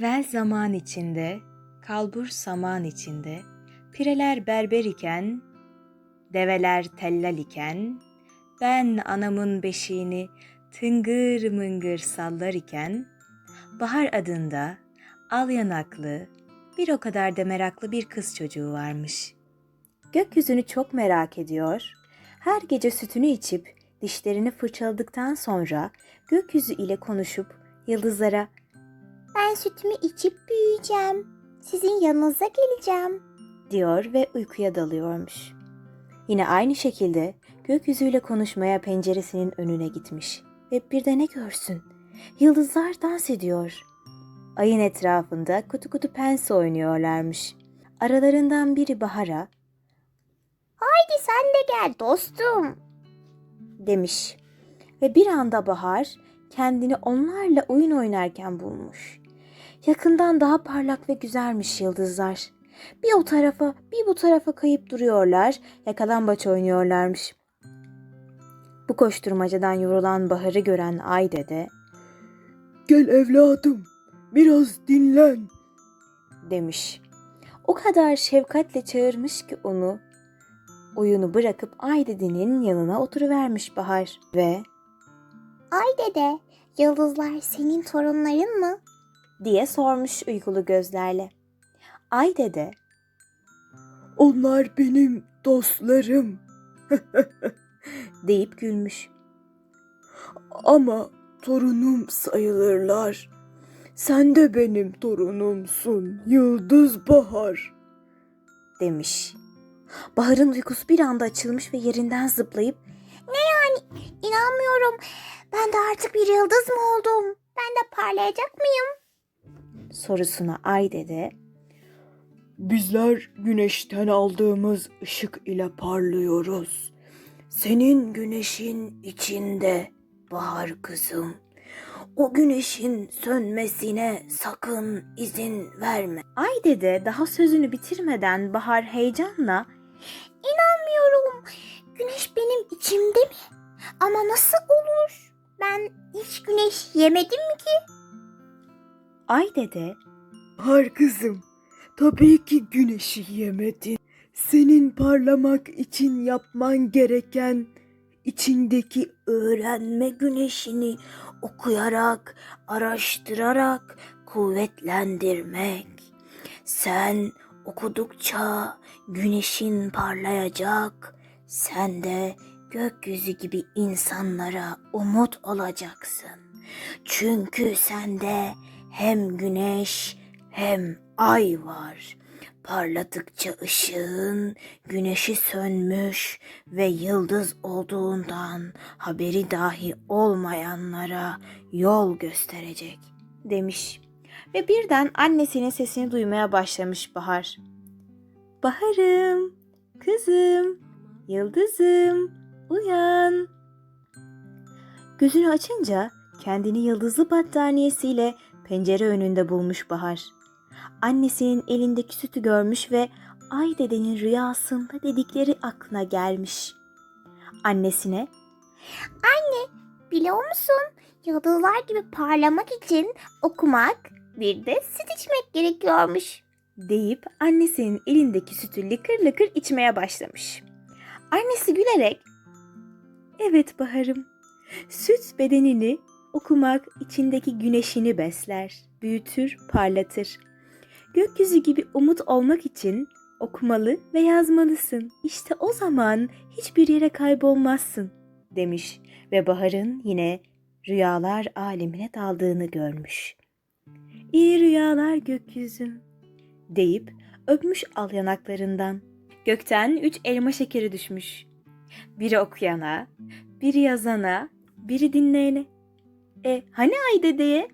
Vel zaman içinde, kalbur saman içinde, pireler berber iken, develer tellal iken, ben anamın beşiğini tıngır mıngır sallar iken, Bahar adında al yanaklı, bir o kadar da meraklı bir kız çocuğu varmış. Gökyüzünü çok merak ediyor, her gece sütünü içip dişlerini fırçaladıktan sonra gökyüzü ile konuşup yıldızlara Ben sütümü içip büyüyeceğim. Sizin yanınıza geleceğim. diyor ve uykuya dalıyormuş. Yine aynı şekilde gökyüzüyle konuşmaya penceresinin önüne gitmiş ve bir de ne görsün? Yıldızlar dans ediyor. Ayın etrafında kutu kutu pense oynuyorlarmış. Aralarından biri Bahar'a Haydi sen de gel dostum. demiş. Ve bir anda Bahar kendini onlarla oyun oynarken bulmuş. Yakından daha parlak ve güzelmiş yıldızlar. Bir o tarafa bir bu tarafa kayıp duruyorlar, yakalambaç oynuyorlarmış. Bu koşturmacadan yorulan Bahar'ı gören Ay dede Gel evladım, biraz dinlen. demiş. O kadar şefkatle çağırmış ki onu. Oyunu bırakıp Ay dedenin yanına oturuvermiş Bahar ve Ay dede, yıldızlar senin torunların mı? Diye sormuş uykulu gözlerle. Ay dede Onlar benim dostlarım. deyip gülmüş. Ama torunum sayılırlar. Sen de benim torunumsun, Yıldız Bahar. demiş. Bahar'ın uykusu bir anda açılmış ve yerinden zıplayıp İnanmıyorum. Ben de artık bir yıldız mı oldum? Ben de parlayacak mıyım? Sorusuna Ay dede Bizler güneşten aldığımız ışık ile parlıyoruz. Senin güneşin içinde bahar kızım. O güneşin sönmesine sakın izin verme. Ay dede daha sözünü bitirmeden Bahar heyecanla İnanmıyorum. Güneş benim içimde mi? Ama nasıl olur? Ben hiç güneş yemedim ki? Ay dede Bahar kızım, tabii ki güneşi yemedin. Senin parlamak için yapman gereken içindeki öğrenme güneşini okuyarak, araştırarak kuvvetlendirmek. Sen okudukça güneşin parlayacak, sen de gökyüzü gibi insanlara umut olacaksın. Çünkü sende hem güneş hem ay var. Parladıkça ışığın güneşi sönmüş ve yıldız olduğundan haberi dahi olmayanlara yol gösterecek. demiş. Ve birden annesinin sesini duymaya başlamış Bahar. Baharım, kızım, yıldızım, uyan. Gözünü açınca kendini yıldızlı battaniyesiyle pencere önünde bulmuş Bahar. Annesinin elindeki sütü görmüş ve Ay dedenin rüyasında dedikleri aklına gelmiş. Annesine Biliyor musun? Yıldızlar gibi parlamak için okumak, bir de süt içmek gerekiyormuş. deyip annesinin elindeki sütü lıkır lıkır içmeye başlamış. Annesi gülerek Evet Bahar'ım. Süt bedenini okumak içindeki güneşini besler, büyütür, parlatır. Gökyüzü gibi umut olmak için okumalı ve yazmalısın. İşte o zaman hiçbir yere kaybolmazsın demiş ve Bahar'ın yine rüyalar alemine daldığını görmüş. İyi rüyalar gökyüzüm deyip öpmüş al yanaklarından. Gökten üç elma şekeri düşmüş. Biri okuyana, biri yazana, biri dinleyene. E hani ay dedeye?